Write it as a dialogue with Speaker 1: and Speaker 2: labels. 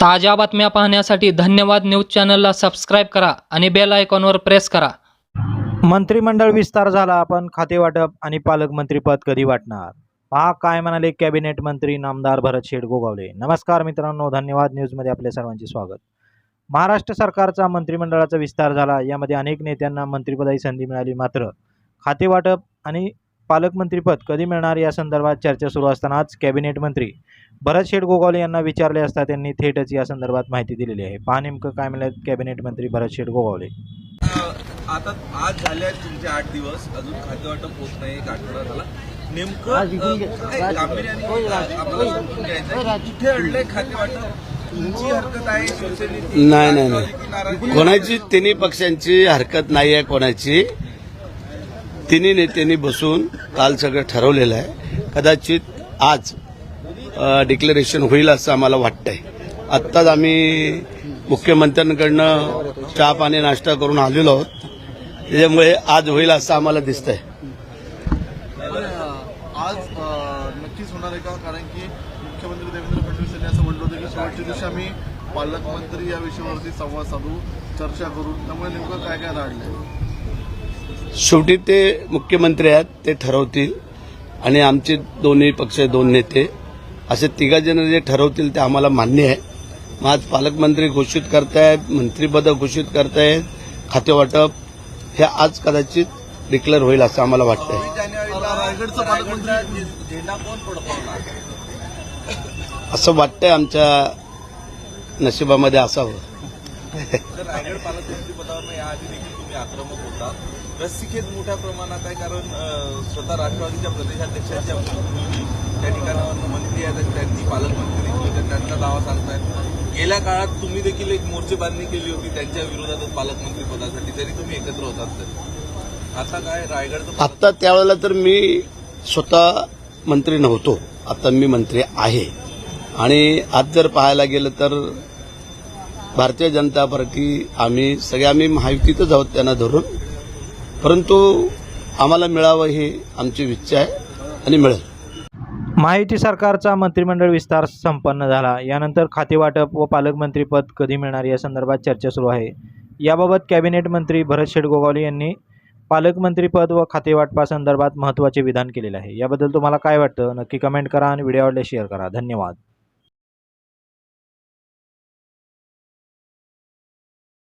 Speaker 1: ताज्या बातम्या पाहण्यासाठी धन्यवाद न्यूज चॅनलला सबस्क्राईब करा आणि बेल आयकॉनवर प्रेस करा.
Speaker 2: मंत्रिमंडळ विस्तार झाला आपण खातेवाटप आणि पालकमंत्रीपद कधी वाटणार? पहा काय म्हणाले कॅबिनेट मंत्री नामदार भरत शेठ गोगावले. नमस्कार मित्रांनो धन्यवाद न्यूजमध्ये आपल्या सर्वांचे स्वागत. महाराष्ट्र सरकारचा मंत्रिमंडळाचा विस्तार झाला यामध्ये अनेक नेत्यांना मंत्रिपदाची संधी मिळाली मात्र खातेवाटप आणि पालकमंत्रीपद कधी मिळणार या संदर्भात चर्चा सुरू असतानाच कॅबिनेट मंत्री भरत शेठ गोगावले यांना विचारले असता त्यांनी थेटच या संदर्भात माहिती दिलेली आहे. पहा नेमकं काय मिळालं कॅबिनेट मंत्री भरत शेठ गोगावले
Speaker 3: आता आज झाले आहेत तुमचे आठ दिवस. अजून होत नाही एक आठवडा झाला. नेमकं गांभीर्याने समजून घ्यायचं आहे. कुठे अडलंय खातेवाटप तुमची हरकत आहे शिवसेनेची?
Speaker 4: नाही नाही नाही. कोणाची? तिन्ही पक्षांची हरकत नाही आहे कोणाची. तिन्ही नेत्यांनी बसून काल सगळं ठरवलेलं आहे. कदाचित आज डिक्लेरेशन होईल असं आम्हाला वाटतंय. आत्ताच आम्ही मुख्यमंत्र्यांकडनं चहा पाणी नाश्ता करून आलेलो आहोत. त्याच्यामुळे आज होईल असं आम्हाला दिसतंय.
Speaker 5: आज नक्कीच होणार आहे का? कारण की मुख्यमंत्री देवेंद्र फडणवीस यांनी असं म्हटलं होतं की शेवटच्या दिवशी आम्ही पालकमंत्री या विषयावरती संवाद साधू चर्चा करू. त्यामुळे नेमकं काय काय राहिलंय?
Speaker 4: शेवटी ते मुख्यमंत्री आहेत ते ठरवतील. आणि आमचे दोन्ही पक्ष दोन नेते असे तिघा जण जे ठरवतील ते आम्हाला मान्य आहे. मग आज पालकमंत्री घोषित करतायत मंत्रिपद घोषित करतायत खातेवाटप हे आज कदाचित डिक्लेअर होईल असं आम्हाला वाटतंय. असं वाटतंय आमच्या नशिबामध्ये असावं.
Speaker 3: तुम्ही आक्रमक होता रस्सिकेच मोठ्या प्रमाणात आहे कारण स्वतः राष्ट्रवादीच्या प्रदेशाध्यक्षांच्या मुली त्या ठिकाणावर मंत्री आहेत त्यांनी पालकमंत्री त्यांचा दावा सांगतायत. गेल्या काळात तुम्ही देखील एक मोर्चेबांधणी केली होती त्यांच्या विरोधात पालकमंत्री पदासाठी. तरी तुम्ही एकत्र होतात तरी आता काय? रायगडचं पालक-
Speaker 4: आत्ता त्यावेळेला तर मी स्वतः मंत्री नव्हतो. आता मी मंत्री आहे. आणि आज जर पाहायला गेलं तर भारतीय जनता पार्टी आम्ही सगळे आम्ही महायुतीतच आहोत त्यांना धरून. परंतु आम्हाला मिळावं ही आमची इच्छा आहे आणि मिळेल.
Speaker 2: महायुती सरकारचा मंत्रिमंडळ विस्तार संपन्न झाला. यानंतर खातेवाटप व पालकमंत्रीपद कधी मिळणार या संदर्भात चर्चा सुरू आहे. याबाबत कॅबिनेट मंत्री भरत शेडगोगावले यांनी पालकमंत्रीपद व खातेवाटपासंदर्भात महत्त्वाचे विधान केलेले आहे. याबद्दल तुम्हाला काय वाटतं? नक्की कमेंट करा आणि व्हिडिओ आवडल्यास शेअर करा. धन्यवाद.